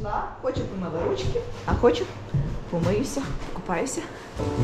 Прийшла, хочу помила ручки, а хочу помиюся, купаюся.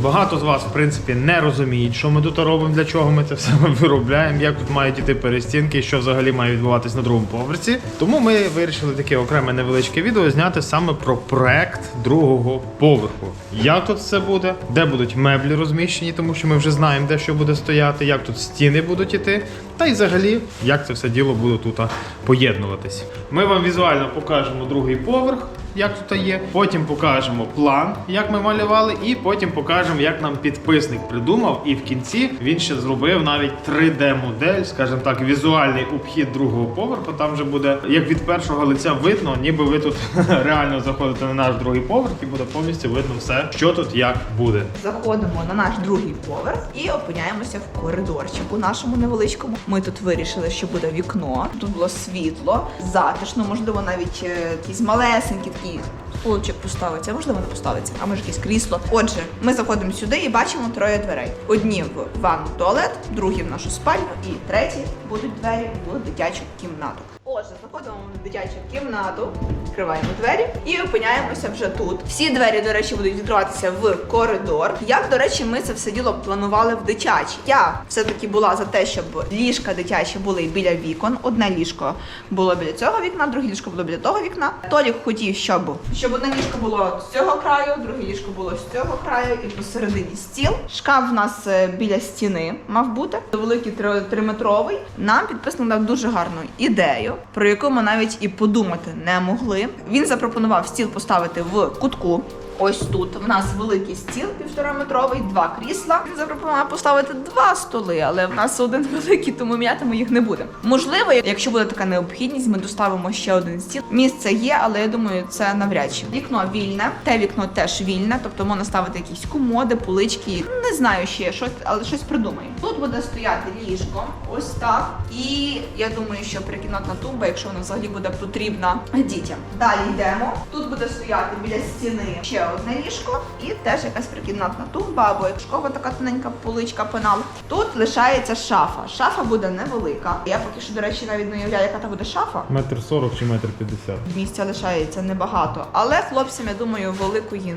Багато з вас, в принципі, не розуміють, що ми тут робимо, для чого ми це все виробляємо, як тут мають іти перестінки, що взагалі має відбуватись на другому поверсі. Тому ми вирішили таке окреме невеличке відео зняти саме про проект другого поверху. Як тут все буде, де будуть меблі розміщені, тому що ми вже знаємо, де що буде стояти, як тут стіни будуть іти, та й взагалі, як це все діло буде тут поєднуватись. Ми вам візуально покажемо другий поверх як тут є. Потім покажемо план, як ми малювали, і потім покажемо, як нам підписник придумав. І в кінці він ще зробив навіть 3D-модель, скажімо так, візуальний обхід другого поверху. Там вже буде як від першого лиця видно, ніби ви тут реально заходите на наш другий поверх, і буде повністю видно все, що тут як буде. Заходимо на наш другий поверх і опиняємося в коридорчику нашому невеличкому. Ми тут вирішили, що буде вікно. Тут було світло, затишно, можливо, навіть е, якісь малесенькі такі такі Столичок поставиться, можливо не поставиться, а може якесь крісло. Отже, ми заходимо сюди і бачимо троє дверей: одні в ванну туалет, другі в нашу спальню, і треті будуть двері в дитячу кімнату. Отже, заходимо в дитячу кімнату, відкриваємо двері і опиняємося вже тут. Всі двері, до речі, будуть відкриватися в коридор. Як, до речі, ми це все діло планували в дитячій. Я все-таки була за те, щоб ліжка дитячі були біля вікон. Одне ліжко було біля цього вікна, друге ліжко було біля того вікна. Толік хотів, щоб, щоб одне ліжко було з цього краю, друге ліжко було з цього краю і посередині стіл. Шкаф в нас е, біля стіни мав бути. Великий три- триметровий. Нам підписник дав дуже гарну ідею, про яку ми навіть і подумати не могли. Він запропонував стіл поставити в кутку. Ось тут в нас великий стіл півтораметровий, два крісла. Він запропонував поставити два столи, але в нас один великий, тому м'яти ми їх не будемо. Можливо, якщо буде така необхідність, ми доставимо ще один стіл. Місце є, але я думаю, це навряд чи. Вікно вільне, те вікно теж вільне, тобто можна ставити якісь комоди, полички. Не знаю ще щось, але щось придумаємо. Тут буде стояти ліжко, ось так. І я думаю, що прикімнатна тумба, якщо вона взагалі буде потрібна дітям. Далі йдемо. Тут буде стояти біля стіни ще одне ліжко і теж якась прикімнатна тумба або якщо така тоненька поличка пенал. Тут лишається шафа. Шафа буде невелика. Я поки що, до речі, навіть не уявляю, яка там буде шафа. Метр сорок чи метр п'ятдесят. Місця лишається небагато, але хлопцям, я думаю, великої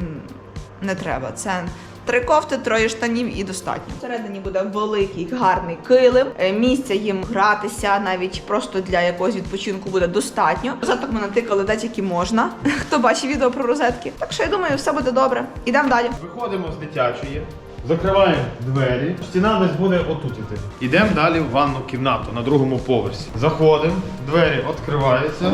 не треба. Це три кофти, троє штанів і достатньо. Всередині буде великий гарний килим. Е, Місця їм гратися, навіть просто для якогось відпочинку буде достатньо. Розеток ми натикали де тільки можна. Хто бачив відео про розетки? Так що я думаю, все буде добре. Ідемо далі. Виходимо з дитячої, закриваємо двері. Стіна десь буде отут іти. Йдемо далі в ванну кімнату на другому поверсі. Заходимо, двері відкриваються.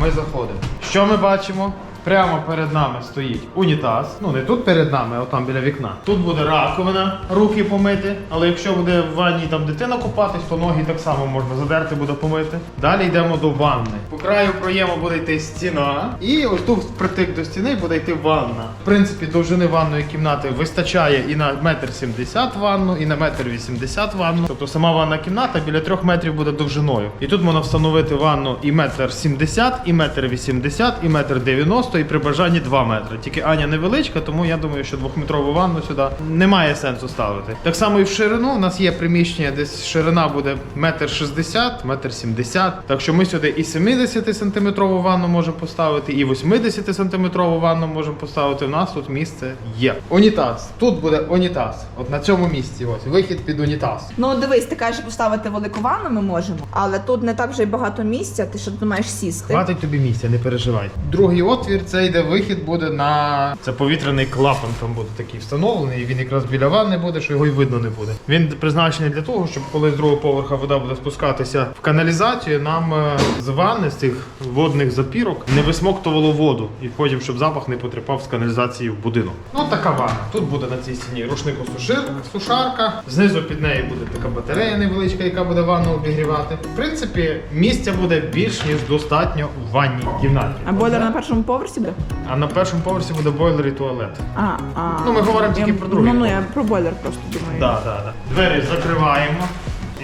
Ми заходимо. Що ми бачимо? Прямо перед нами стоїть унітаз. Ну не тут перед нами, а там біля вікна. Тут буде раковина, руки помити. Але якщо буде в ванні там дитина купатись, то ноги так само можна задерти, буде помити. Далі йдемо до ванни. По краю проєму буде йти стіна, і ось тут впритик до стіни буде йти ванна. В принципі, довжини ванної кімнати вистачає і на метр сімдесят ванну, і на метр вісімдесят ванну. Тобто сама ванна кімната біля трьох метрів буде довжиною. І тут можна встановити ванну і метр сімдесят, і метр вісімдесят, і метр дев'яносто, і при бажанні 2 метри. Тільки Аня невеличка, тому я думаю, що двохметрову ванну сюди немає сенсу ставити. Так само і в ширину. У нас є приміщення, десь ширина буде метр шістдесят, метр сімдесят. Так що ми сюди і 70 сантиметрову ванну можемо поставити, і 80 сантиметрову ванну можемо поставити. У нас тут місце є. Унітаз. Тут буде унітаз. От на цьому місці. Ось вихід під унітаз. Ну дивись, ти кажеш, поставити велику ванну ми можемо, але тут не так вже й багато місця. Ти що тут маєш сісти? Хватить тобі місця, не переживай. Другий отвір це йде вихід буде на це повітряний клапан. Там буде такий встановлений. і Він якраз біля ванни буде, що його й видно не буде. Він призначений для того, щоб коли з другого поверха вода буде спускатися в каналізацію, нам е, з ванни з цих водних запірок не висмоктувало воду, і потім, щоб запах не потрапав з каналізації в будинок. Ну така ванна. Тут буде на цій стіні рушникосушир, сушарка. Знизу під нею буде така батарея невеличка, яка буде ванну обігрівати. В принципі, місця буде більш ніж достатньо в ванній кімнаті. А бойлер на першому поверсі буде? А на першому поверсі буде бойлер і туалет. А, а. Ну, ми говоримо тільки про другий Ну, ну я про бойлер просто думаю. Да, да, да. Двері закриваємо.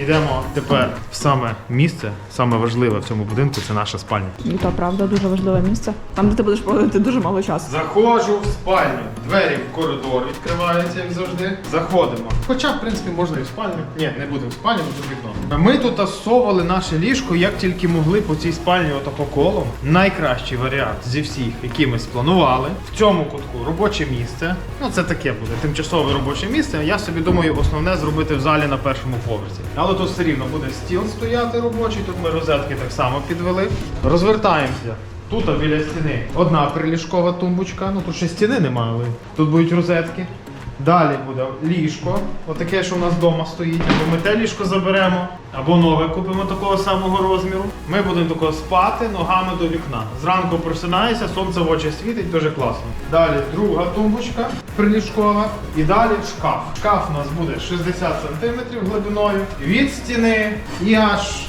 Йдемо тепер в саме місце, саме важливе в цьому будинку це наша спальня. І то правда дуже важливе місце. Там, де ти будеш проводити дуже мало часу. Заходжу в спальню. Двері в коридор відкриваються, як завжди. Заходимо. Хоча, в принципі, можна і в спальню. Ні, не будемо в спальню, бо тут вікно. Ми тут асовували наше ліжко, як тільки могли по цій спальні отако колом. Найкращий варіант зі всіх, які ми спланували. В цьому кутку робоче місце. Ну, це таке буде, тимчасове робоче місце. Я собі думаю, основне зробити в залі на першому поверсі. Але тут все рівно буде стіл стояти робочий, тут ми розетки так само підвели. Розвертаємося. Тут біля стіни одна приліжкова тумбочка. Ну тут ще стіни немає, але тут будуть розетки. Далі буде ліжко, отаке, що у нас вдома стоїть. Або ми те ліжко заберемо, або нове купимо такого самого розміру. Ми будемо такого спати ногами до вікна. Зранку просинаєшся, сонце в очі світить, дуже класно. Далі друга тумбочка приліжкова. І далі шкаф. Шкаф у нас буде 60 см глибиною від стіни і аж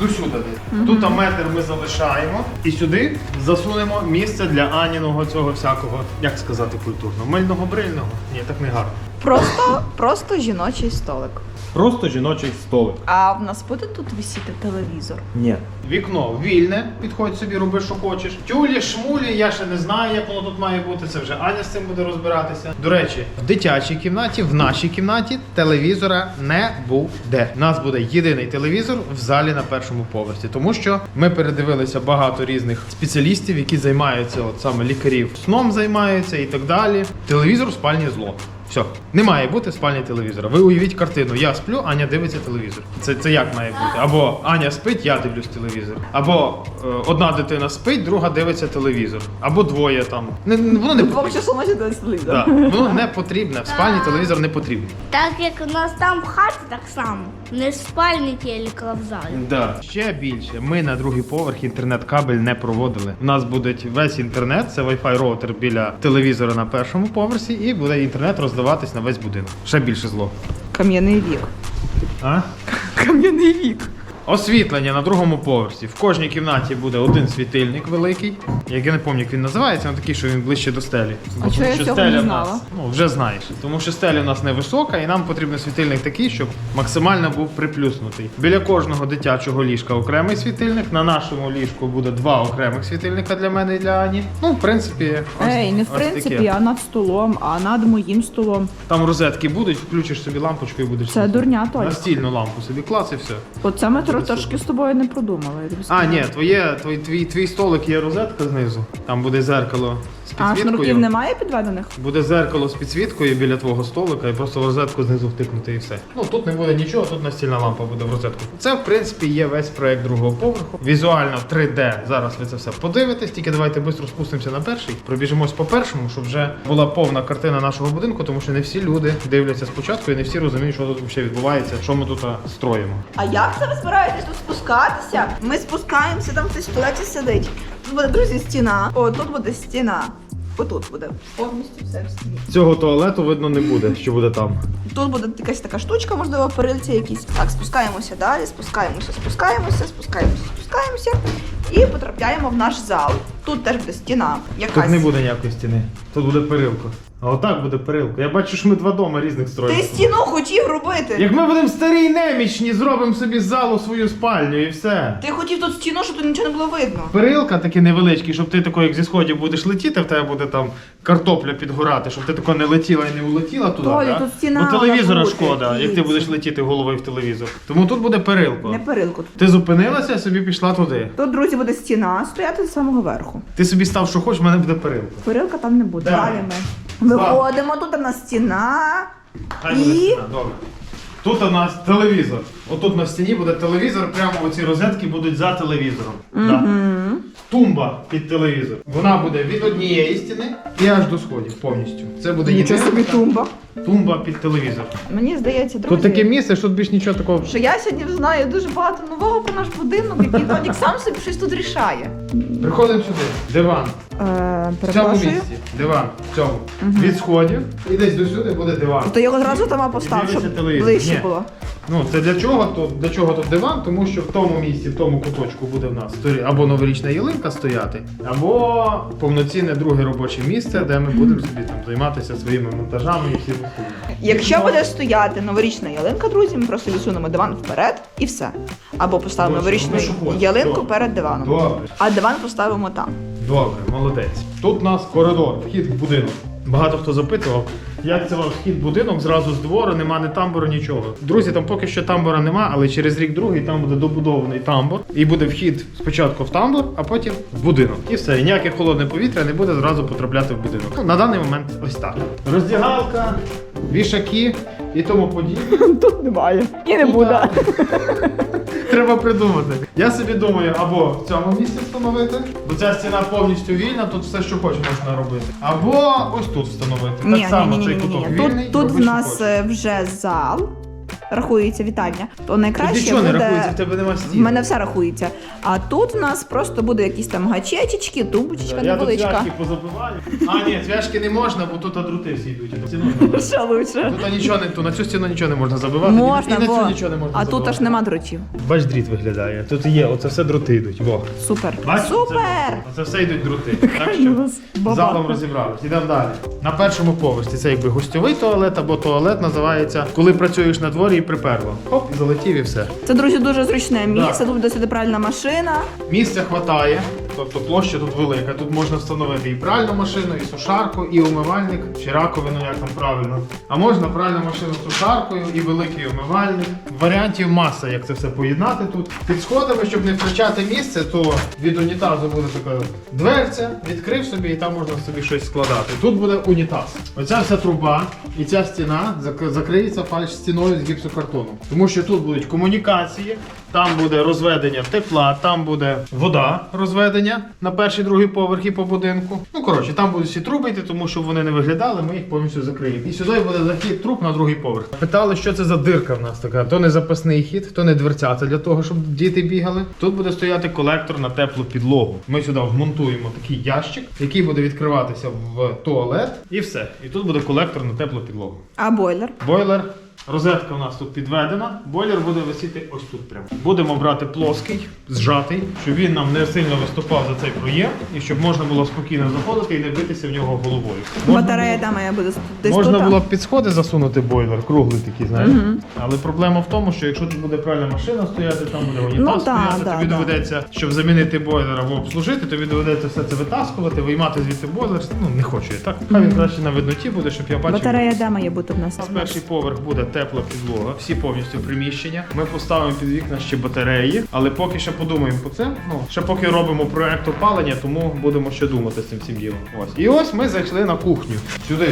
до сюди десь. Тут а метр ми залишаємо і сюди засунемо місце для Аніного цього всякого, як сказати культурно, мильного брильного. Ні, так не гарно. Просто, просто жіночий столик. Просто жіночий столик. А в нас буде тут висіти телевізор. Ні. Вікно вільне, підходь собі, роби, що хочеш. Тюлі, шмулі, я ще не знаю, як воно тут має бути. Це вже Аня з цим буде розбиратися. До речі, в дитячій кімнаті, в нашій кімнаті телевізора не буде. У нас буде єдиний телевізор в залі на першому поверсі, тому що ми передивилися багато різних спеціалістів, які займаються, от саме лікарів сном займаються і так далі. Телевізор в спальні зло. Все, не має бути в спальні телевізора. Ви уявіть картину. Я сплю, Аня дивиться телевізор. Це, це як має бути? Або Аня спить, я дивлюсь телевізор. Або е, одна дитина спить, друга дивиться телевізор. Або двоє там. Не, не- воно не Двох потрібно. часу ночі телевізор. Да, воно не потрібне. В спальні телевізор не потрібен. Так як у нас там в хаті, так само. Не спальні телека а в залі. Да. Ще більше. Ми на другий поверх інтернет-кабель не проводили. У нас буде весь інтернет, це Wi-Fi роутер біля телевізора на першому поверсі, і буде інтернет роздаватись на весь будинок. Ще більше зло. Кам'яний вік. А? Кам'яний вік. Освітлення на другому поверсі. В кожній кімнаті буде один світильник великий. Як я не пам'ятаю, як він називається, він такий, що він ближче до стелі. А Бо чого тому я цього не в знала? нас, ну вже знаєш. Тому що стеля у нас невисока, і нам потрібен світильник такий, щоб максимально був приплюснутий. Біля кожного дитячого ліжка окремий світильник. На нашому ліжку буде два окремих світильника для мене і для Ані. Ну, в принципі, ось, Ей, не в ось принципі, таке. а над столом, а над моїм столом. Там розетки будуть, включиш собі лампочку і будеш. Це сидіти. дурня Толь. Настільну лампу собі клац і все. Оце ми тро- трошки з тобою не продумали. я тобі А, скажу. ні, твоє, твій, твій, твій столик є розетка знизу. Там буде зеркало з А шнурків немає підведених? Буде зеркало з підсвіткою біля твого столика і просто в розетку знизу втикнути і все. Ну тут не буде нічого, тут настільна лампа буде в розетку. Це в принципі є весь проект другого поверху. Візуально 3D. Зараз ви це все подивитесь. Тільки давайте швидко спустимося на перший. Пробіжимось по першому, щоб вже була повна картина нашого будинку, тому що не всі люди дивляться спочатку і не всі розуміють, що тут взагалі відбувається, що ми тут строїмо. А як це ви збираєтесь тут спускатися? Ми спускаємося, там хтось в туалеті сидить. Тут буде, друзі, стіна. О, тут буде стіна. Отут буде. Повністю все в стіні. Цього туалету видно не буде, що буде там. Тут буде якась така штучка, можливо, перильці якісь. Так, спускаємося далі, спускаємося, спускаємося, спускаємося, спускаємося і потрапляємо в наш зал. Тут теж буде стіна. Якась. Тут не буде ніякої стіни. Тут буде перилка. А отак буде перилка. Я бачу, що ми два дома різних строїмо. Ти стіну хотів робити. Як ми будемо старі й немічні, зробимо собі залу свою спальню і все. Ти хотів тут стіну, щоб тут нічого не було видно. Перилка такі невеличкі, щоб ти тако, як зі сходів будеш летіти, в тебе буде там картопля підгорати, щоб ти тако не летіла і не улетіла туди. Толі, да? тут стіна Бо телевізора бути, шкода, як ти будеш летіти головою в телевізор. Тому тут буде перилка. Не перилку. Ти зупинилася, собі пішла туди. Тут, друзі, буде стіна стояти з самого верху. Ти собі став, що хочеш, в мене буде перилка. Перилка там не буде. Далі. Далі ми виходимо, тут у нас стіна. Хай буде І? стіна, добре. Тут у нас телевізор. Отут на стіні буде телевізор, прямо оці розетки будуть за телевізором. Да. Тумба під телевізор. Вона буде від однієї стіни і аж до сходів повністю. Це буде Нічого єдина собі тумба. тумба під телевізор. Мені здається, друзі, Тут таке місце, що тут більш нічого такого. що я сьогодні знаю дуже багато нового про наш будинок, який Толік сам собі щось тут рішає. Приходимо сюди. Диван. Е, В цьому місці. Диван. В цьому. Від сходів. І десь до сюди буде диван. То його одразу там постав, щоб телевізор. ближче Ні. було. Ну, це для чого? То, для чого тут диван? Тому що в тому місці, в тому куточку буде в нас або новорічна ялинка стояти, або повноцінне друге робоче місце, де ми будемо собі там займатися своїми монтажами і всім. Якщо буде стояти новорічна ялинка, друзі, ми просто відсунемо диван вперед і все. Або поставимо новорічну ялинку Добре. перед диваном. Добре. А диван поставимо там. Добре, молодець. Тут у нас коридор, вхід в будинок. Багато хто запитував, як це ваш вхід будинок, зразу з двору, нема ні тамбуру, нічого. Друзі, там поки що тамбура нема, але через рік другий там буде добудований тамбур. І буде вхід спочатку в тамбур, а потім в будинок. І все. І ніяке холодне повітря не буде зразу потрапляти в будинок. Ну, на даний момент ось так. Роздягалка, вішаки і тому подібне. Тут немає. І не буде. Треба придумати. Я собі думаю, або в цьому місці встановити, бо ця стіна повністю вільна, тут все, що хочеш, можна робити. Або ось тут встановити. Ні, так само ні, ні, цей ні, куток ні. вільний. Тут, тут роби, в що нас хочеш. е, вже зал. Рахується вітальня. То найкраще нічого буде... не рахується, в тебе нема В стін. мене все рахується. А тут в нас просто буде якісь там гачечечки, тумбочечка Я тут невеличка. цвяшки позабиваю. А, ні, цвяшки не можна, бо тут дроти всі йдуть. Стіну можна. Що лучше? Тут нічого не, тут на цю стіну нічого не можна забивати. Можна, і на бо... цю нічого не можна а тут забивати. аж нема дротів. Бач, дріт виглядає. Тут є, оце все дроти йдуть. Во. Супер. Бачиш? Супер! Це, це все йдуть дроти. Так що залом розібрались. Ідемо далі. На першому поверсі це якби гостьовий туалет або туалет називається, коли працюєш на дворі і приперло. Хоп, і залетів і все. Це, друзі, дуже зручне місце. Тут буде сюди пральна машина. Місця хватає, тобто площа тут велика. Тут можна встановити і пральну машину, і сушарку, і умивальник, чи раковину, як там правильно. А можна пральну машину з сушаркою і великий умивальник. Варіантів маса, як це все поєднати тут. Під сходами, щоб не втрачати місце, то від унітазу буде така дверця, відкрив собі і там можна собі щось складати. Тут буде унітаз. Оця вся труба і ця стіна закриється фальш стіною з гіпсокартону. Тому що тут будуть комунікації, там буде розведення тепла, там буде вода розведення на перший другий поверхі по будинку. Ну коротше, там будуть всі труби йти, тому що вони не виглядали, ми їх повністю закриємо. І сюди буде захід труб на другий поверх. Питали, що це за дирка в нас така. То не запасний хід, то не дверцята для того, щоб діти бігали. Тут буде стояти колектор на теплу підлогу. Ми сюди вмонтуємо такий ящик, який буде відкриватися в туалет, і все. І тут буде колектор на теплу підлогу. А бойлер? Бойлер. Розетка у нас тут підведена. Бойлер буде висіти ось тут прямо. Будемо брати плоский, зжатий, щоб він нам не сильно виступав за цей проєм і щоб можна було спокійно заходити і не битися в нього головою. Можна Батарея було- має бути десь Можна тут. було б під сходи засунути бойлер, круглий такий, знаєш. Але проблема в тому, що якщо тут буде правильна машина стояти, там буде унітаз Ну, стояти, да, тобі да. доведеться, щоб замінити бойлер або обслужити, тобі доведеться все це витаскувати, виймати звідти бойлер. Ну не хочу я так. Хай він краще на видноті буде, щоб я бачив. Батарея де має бути в нас? Нас перший поверх буде тепла підлога, всі повністю приміщення. Ми поставимо під вікна ще батареї, але поки ще подумаємо про це. Ну ще поки робимо проект опалення, тому будемо ще думати з цим всім ділом. Ось і ось ми зайшли на кухню. Сюди.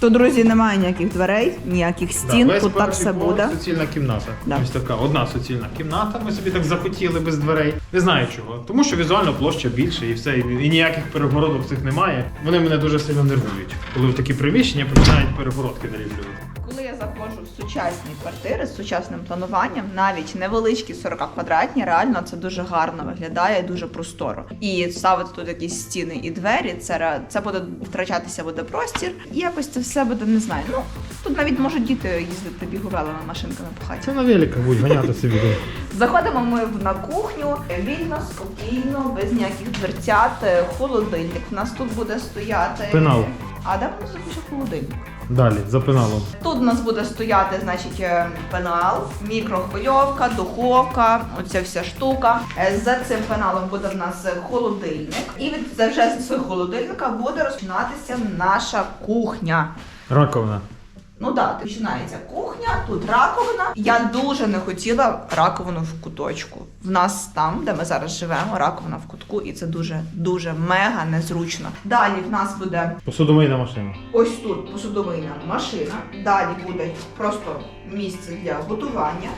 Тут, друзі, немає ніяких дверей, ніяких стін. Да, тут так все буде. Суцільна кімната. Да. Ось така одна суцільна кімната. Ми собі так захотіли без дверей. Не знаю чого. Тому що візуально площа більше і все. І, ніяких перегородок цих немає. Вони мене дуже сильно нервують, коли в такі приміщення починають перегородки нарівнювати. Сучасні квартири з сучасним плануванням, навіть невеличкі 40 квадратні, реально це дуже гарно виглядає, дуже просторо. І ставити тут якісь стіни і двері, це це буде втрачатися буде простір, і якось це все буде не знаю. Ну тут навіть можуть діти їздити біговелими машинками по хаті. Це на велика будь ганяти собі. Заходимо ми на кухню вільно, спокійно, без ніяких дверцят, е, холодильник. У нас тут буде стояти. Пенал. А де воно запише холодильник? Далі, за пеналом. Тут у нас буде стояти, значить, е, пенал, мікрохвильовка, духовка, оця вся штука. Е, За цим пеналом буде в нас холодильник. І від вже з холодильника буде розпочинатися наша кухня. Раковина. Ну так, починається кухня, тут раковина. Я дуже не хотіла раковину в куточку. В нас там, де ми зараз живемо, раковина в кутку, і це дуже дуже мега незручно. Далі в нас буде Посудомийна машина. ось тут посудовийна машина. Далі буде просто місце для готування.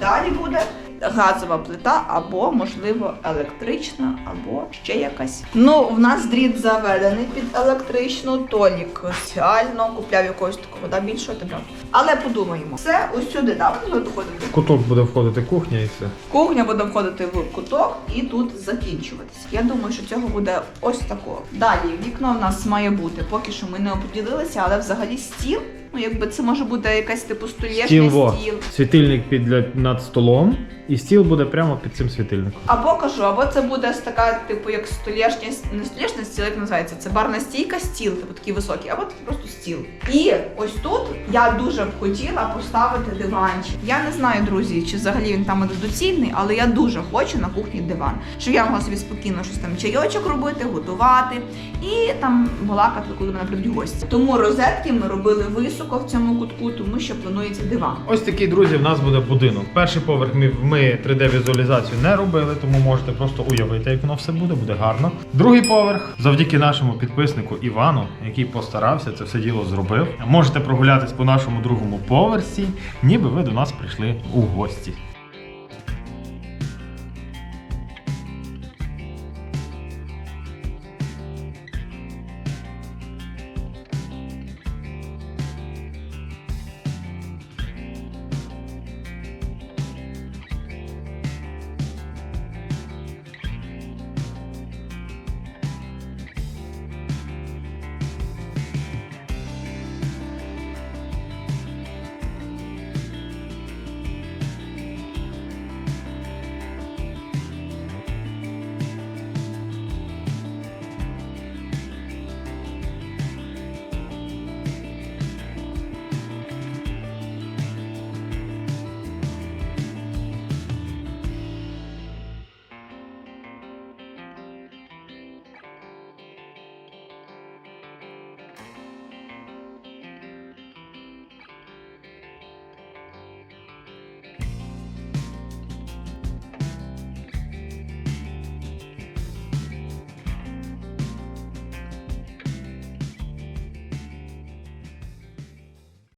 Далі буде газова плита, або, можливо, електрична, або ще якась. Ну, в нас дріт заведений під електричну, Толік спеціально купляв якогось такого да, більшого тебе. Але подумаємо, все ось сюди да, буде входити. В куток буде входити кухня і все. Кухня буде входити в куток і тут закінчуватися. Я думаю, що цього буде ось такого. Далі вікно в нас має бути. Поки що ми не оподілилися, але взагалі стіл Ну, якби це може бути якась типу столішня Стіл во. стіл. Світильник під для- над столом, і стіл буде прямо під цим світильником. Або кажу, або це буде ось така, типу, як столішня, не столішня стіл, як називається? Це барна стійка, стіл, типу такий високий, або такий просто стіл. І ось тут я дуже б хотіла поставити диванчик. Я не знаю, друзі, чи взагалі він там буде доцільний, але я дуже хочу на кухні диван, щоб я могла собі спокійно щось там чайочок робити, готувати і там балакати, коли мене прийдуть гості. Тому розетки ми робили високо в цьому кутку, тому що планується диван. Ось такий, друзі, в нас буде будинок. Перший поверх ми 3D-візуалізацію не робили, тому можете просто уявити, як воно все буде, буде гарно. Другий поверх, завдяки нашому підписнику Івану, який постарався, це все діло зробив. Можете прогулятись по нашому другому поверсі, ніби ви до нас прийшли у гості.